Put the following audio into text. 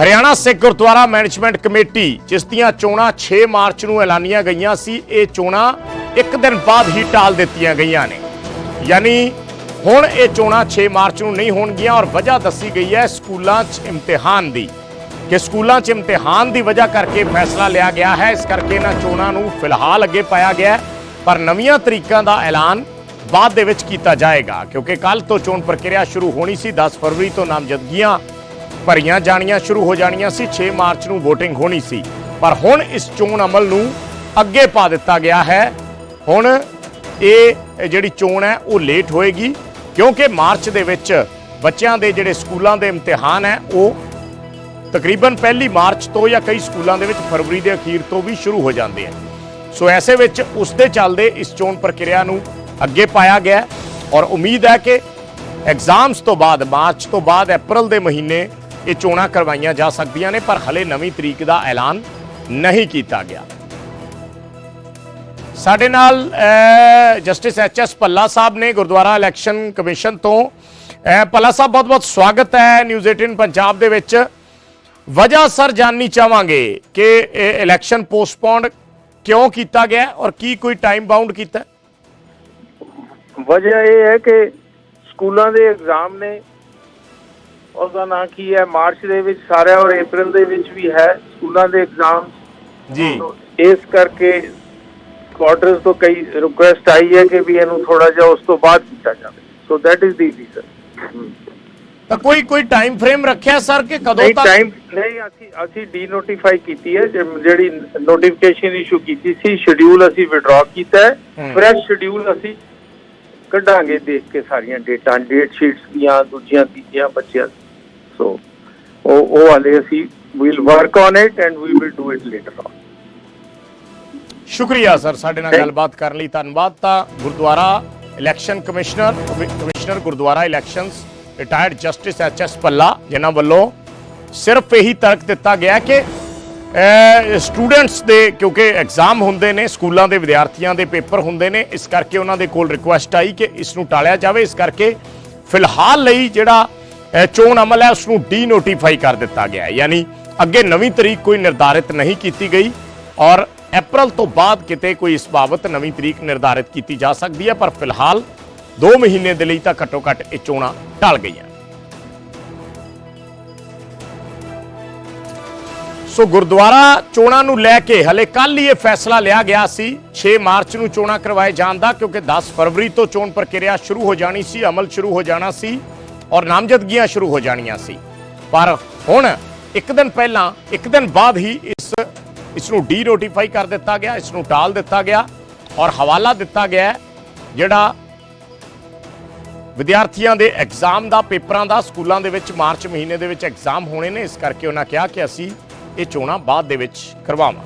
Haryana Sikh Gurdwara management committee, ਜਿਸ ਦੀਆਂ ਚੋਣਾਂ 6 ਮਾਰਚ ਨੂੰ ਐਲਾਨੀਆਂ ਗਈਆਂ ਸੀ, ਇਹ ਚੋਣਾਂ ਇੱਕ ਦਿਨ ਬਾਅਦ ਹੀ ਟਾਲ ਦਿੱਤੀਆਂ ਗਈਆਂ ਨੇ। ਯਾਨੀ ਹੁਣ ਇਹ ਚੋਣਾਂ 6 ਮਾਰਚ ਨੂੰ ਨਹੀਂ ਹੋਣਗੀਆਂ ਔਰ ਵਜ੍ਹਾ ਦੱਸੀ ਗਈ ਹੈ ਸਕੂਲਾਂ 'ਚ ਇਮਤਿਹਾਨ ਦੀ। ਕਿ ਸਕੂਲਾਂ 'ਚ ਇਮਤਿਹਾਨ ਦੀ ਵਜ੍ਹਾ ਕਰਕੇ ਫੈਸਲਾ ਲਿਆ ਗਿਆ ਹੈ, ਇਸ ਕਰਕੇ ਇਹਨਾਂ ਚੋਣਾਂ ਨੂੰ ਫਿਲਹਾਲ ਅੱਗੇ ਪਾਇਆ ਗਿਆ ਪਰ ਨਵੀਆਂ ਤਰੀਕਾਂ ਦਾ ਐਲਾਨ ਬਾਅਦ ਦੇ ਵਿੱਚ ਕੀਤਾ ਜਾਏਗਾ, ਕਿਉਂਕਿ ਕੱਲ ਤੋਂ ਚੋਣ ਪ੍ਰਕਿਰਿਆ ਸ਼ੁਰੂ ਹੋਣੀ ਸੀ 10 ਫਰਵਰੀ ਤੋਂ ਨਾਮਜ਼ਦਗੀਆਂ ਭਰੀਆਂ ਜਾਣੀਆਂ ਸ਼ੁਰੂ ਹੋ ਜਾਣੀਆਂ ਸੀ। 6 ਮਾਰਚ ਨੂੰ VOTING ਹੋਣੀ ਸੀ। ਪਰ ਹੁਣ ਇਸ ਚੋਣ ਅਮਲ ਨੂੰ ਅੱਗੇ ਪਾ ਦਿੱਤਾ ਗਿਆ ਹੈ। ਹੁਣ ਇਹ ਜਿਹੜੀ ਚੋਣ ਹੈ, ਉਹ ਲੇਟ ਹੋਏਗੀ। ਕਿਉਂਕਿ ਮਾਰਚ ਦੇ ਵਿੱਚ ਬੱਚਿਆਂ ਦੇ ਜਿਹੜੇ ਸਕੂਲਾਂ ਦੇ ਇਮਤਿਹਾਨ ਹੈ, ਉਹ ਤਕਰੀਬਨ ਪਹਿਲੀ ਮਾਰਚ ਤੋਂ ਜਾਂ ਕਈ ਸਕੂਲਾਂ ਦੇ ਵਿੱਚ ਫਰਵਰੀ ਦੇ ਅਖੀਰ ਤੋਂ ਵੀ ਸ਼ੁਰੂ ਹੋ ਜਾਂਦੇ ਆ। ਸੋ ਐਸੇ ਵਿੱਚ ਉਸ ਦੇ ਚੱਲਦੇ ਇਸ ਚੋਣ ਪ੍ਰਕਿਰਿਆ ਨੂੰ ਅੱਗੇ ਪਾਇਆ ਗਿਆ ਔਰ ਉਮੀਦ ਹੈ ਕਿ ਐਗਜ਼ਾਮਸ ਤੋਂ ਬਾਅਦ, ਮਾਰਚ ਤੋਂ ਬਾਅਦ ਅਪ੍ਰੈਲ ਦੇ ਮਹੀਨੇ ਇਹ ਚੋਣਾਂ ਕਰਵਾਈਆਂ ਜਾ ਸਕਦੀਆਂ ਨੇ ਪਰ ਹਲੇ ਨਵੀਂ ਤਰੀਕ ਦਾ ਐਲਾਨ ਨਹੀਂ ਕੀਤਾ ਗਿਆ। ਸਾਡੇ ਨਾਲ ਜਸਟਿਸ ਐਚ ਐਸ ਪੱਲਾ ਸਾਹਿਬ ਨੇ ਗੁਰਦੁਆਰਾ ਇਲੈਕਸ਼ਨ ਕਮਿਸ਼ਨ ਤੋਂ। ਅਹ, ਪੱਲਾ ਸਾਹਿਬ ਬਹੁਤ ਬਹੁਤ ਸਵਾਗਤ ਹੈ ਨਿਊਜ਼ 18 ਪੰਜਾਬ ਦੇ ਵਿੱਚ। ਵਜ੍ਹਾ ਸਰ ਜਾਣਨੀ ਚਾਹਾਂਗੇ ਕਿ ਇਹ ਇਲੈਕਸ਼ਨ ਪੋਸਟਪੋਨ ਕਿਉਂ ਕੀਤਾ ਗਿਆ ਔਰ ਕੀ ਕੋਈ ਟਾਈਮ ਬਾਉਂਡ ਕੀਤਾ? ਵਜ੍ਹਾ ਇਹ ਹੈ ਕਿ ਸਕੂਲਾਂ ਦੇ ਐਗਜ਼ਾਮ ਨੇ ਉਹਦਾ ਨਾਂ ਕੀ ਹੈ? ਮਾਰਚ ਦੇ ਵਿੱਚ ਸਾਰਿਆਂ ਔਰ ਅਪ੍ਰੈਲ ਦੇ ਵਿੱਚ ਵੀ ਹੈ ਸਕੂਲਾਂ ਦੇ ਐਗਜ਼ਾਮ ਜੀ। ਇਸ ਕਰਕੇ ਕੁਆਟਰਸ ਤੋਂ ਕਈ ਰਿਕੁਐਸਟ ਆਈ ਹੈ ਕਿ ਵੀ ਇਹਨੂੰ ਥੋੜਾ ਜਿਹਾ ਉਸ ਤੋਂ ਬਾਅਦ ਕੀਤਾ ਜਾਵੇ। So that is the reason ਤਾਂ ਕੋਈ ਕੋਈ ਟਾਈਮ ਫਰੇਮ ਰੱਖਿਆ ਸਰ ਕਿ ਕਦੋਂ ਤੱਕ? ਟਾਈਮ ਨਹੀਂ ਅਸੀਂ ਅਸੀਂ ਡੀ ਨੋਟੀਫਾਈ ਕੀਤੀ ਹੈ। ਜਿਹੜੀ ਨੋਟੀਫਿਕੇਸ਼ਨ ਇਸ਼ੂ ਕੀਤੀ ਸੀ ਸ਼ਡਿਊਲ ਅਸੀਂ ਵਿਡਰਾ ਕੀਤਾ ਹੈ। ਫਰੈਸ਼ ਸ਼ਡਿਊਲ ਅਸੀਂ ਕੱਢਾਂਗੇ ਦੇਖ ਕੇ ਸਾਰੀਆਂ ਡੇਟਾਂ ਡੇਟ ਸ਼ੀਟਸ ਦੀਆਂ ਦੂਜੀਆਂ ਤੀਜੀਆਂ ਬੱਚਿਆਂ ਉਹ ਉਹ ਵਾਲੇ ਅਸੀਂ we'll work on it and we will do it later on ਸ਼ੁਕਰੀਆ ਸਰ ਸਾਡੇ ਨਾਲ ਗੱਲਬਾਤ ਕਰਨ ਲਈ ਧੰਨਵਾਦ। ਤਾਂ Gurdwara election commissioner ਕਮਿ- commissioner Gurdwara elections retired justice H S Palla ਜਿਨ੍ਹਾਂ ਵੱਲੋਂ ਸਿਰਫ ਇਹੀ ਤਰਕ ਦਿੱਤਾ ਗਿਆ ਕਿ ਸਟੂਡੈਂਟਸ ਦੇ ਕਿਉਂਕਿ ਐਗਜ਼ਾਮ ਹੁੰਦੇ ਨੇ ਸਕੂਲਾਂ ਦੇ ਵਿਦਿਆਰਥੀਆਂ ਦੇ ਪੇਪਰ ਹੁੰਦੇ ਨੇ ਇਸ ਕਰਕੇ ਉਹਨਾਂ ਦੇ ਕੋਲ ਰਿਕੁਐਸਟ ਆਈ ਕਿ ਇਸ ਨੂੰ ਟਾਲਿਆ ਜਾਵੇ। ਇਸ ਕਰਕੇ ਫਿਲਹਾਲ ਲਈ ਜਿਹੜਾ ਚੋਣ ਅਮਲ ਹੈ, ਉਸ ਨੂੰ ਡੀ ਨੋਟੀਫਾਈ ਕਰ ਦਿੱਤਾ ਗਿਆ ਹੈ। ਯਾਨੀ ਅੱਗੇ ਨਵੀਂ ਤਰੀਕ ਕੋਈ ਨਿਰਧਾਰਿਤ ਨਹੀਂ ਕੀਤੀ ਗਈ ਔਰ ਅਪ੍ਰੈਲ ਤੋਂ ਬਾਅਦ ਕਿਤੇ ਕੋਈ ਇਸ ਬਾਬਤ ਨਵੀਂ ਤਰੀਕ ਨਿਰਧਾਰਿਤ ਕੀਤੀ ਜਾ ਸਕਦੀ ਹੈ, ਪਰ ਫਿਲਹਾਲ 2 ਮਹੀਨੇ ਦੇ ਲਈ ਤਾਂ ਘੱਟੋ ਘੱਟ ਇਹ ਚੋਣਾਂ ਟਲ ਗਈਆਂ। ਸੋ ਗੁਰਦੁਆਰਾ ਚੋਣਾਂ ਨੂੰ ਲੈ ਕੇ ਹਲੇ ਕੱਲ ਹੀ ਇਹ ਫੈਸਲਾ ਲਿਆ ਗਿਆ ਸੀ 6 ਮਾਰਚ ਨੂੰ ਚੋਣਾਂ ਕਰਵਾਏ ਜਾਣ ਦਾ, ਕਿਉਂਕਿ 10 ਫਰਵਰੀ ਤੋਂ ਚੋਣ ਪ੍ਰਕਿਰਿਆ ਸ਼ੁਰੂ ਹੋ ਜਾਣੀ ਸੀ, ਅਮਲ ਸ਼ੁਰੂ ਹੋ ਜਾਣਾ ਸੀ। ਔਰ ਨਾਮਜ਼ਦਗੀਆਂ ਸ਼ੁਰੂ ਹੋ ਜਾਣੀਆਂ ਸੀ। ਪਰ ਹੁਣ ਇੱਕ ਦਿਨ ਪਹਿਲਾਂ, ਇੱਕ ਦਿਨ ਬਾਅਦ ਹੀ ਇਸ ਇਸ ਨੂੰ ਡੀ ਨੋਟੀਫਾਈ ਕਰ ਦਿੱਤਾ ਗਿਆ, ਇਸ ਨੂੰ ਟਾਲ ਦਿੱਤਾ ਗਿਆ ਔਰ ਹਵਾਲਾ ਦਿੱਤਾ ਗਿਆ ਜਿਹੜਾ ਵਿਦਿਆਰਥੀਆਂ ਦੇ ਐਗਜ਼ਾਮ ਦਾ, ਪੇਪਰਾਂ ਦਾ, ਸਕੂਲਾਂ ਦੇ ਵਿੱਚ ਮਾਰਚ ਮਹੀਨੇ ਦੇ ਵਿੱਚ ਐਗਜ਼ਾਮ ਹੋਣੇ ਨੇ, ਇਸ ਕਰਕੇ ਉਹਨਾਂ ਕਿਹਾ ਕਿ ਅਸੀਂ ਇਹ ਚੋਣਾਂ ਬਾਅਦ ਦੇ ਵਿੱਚ ਕਰਵਾਵਾਂ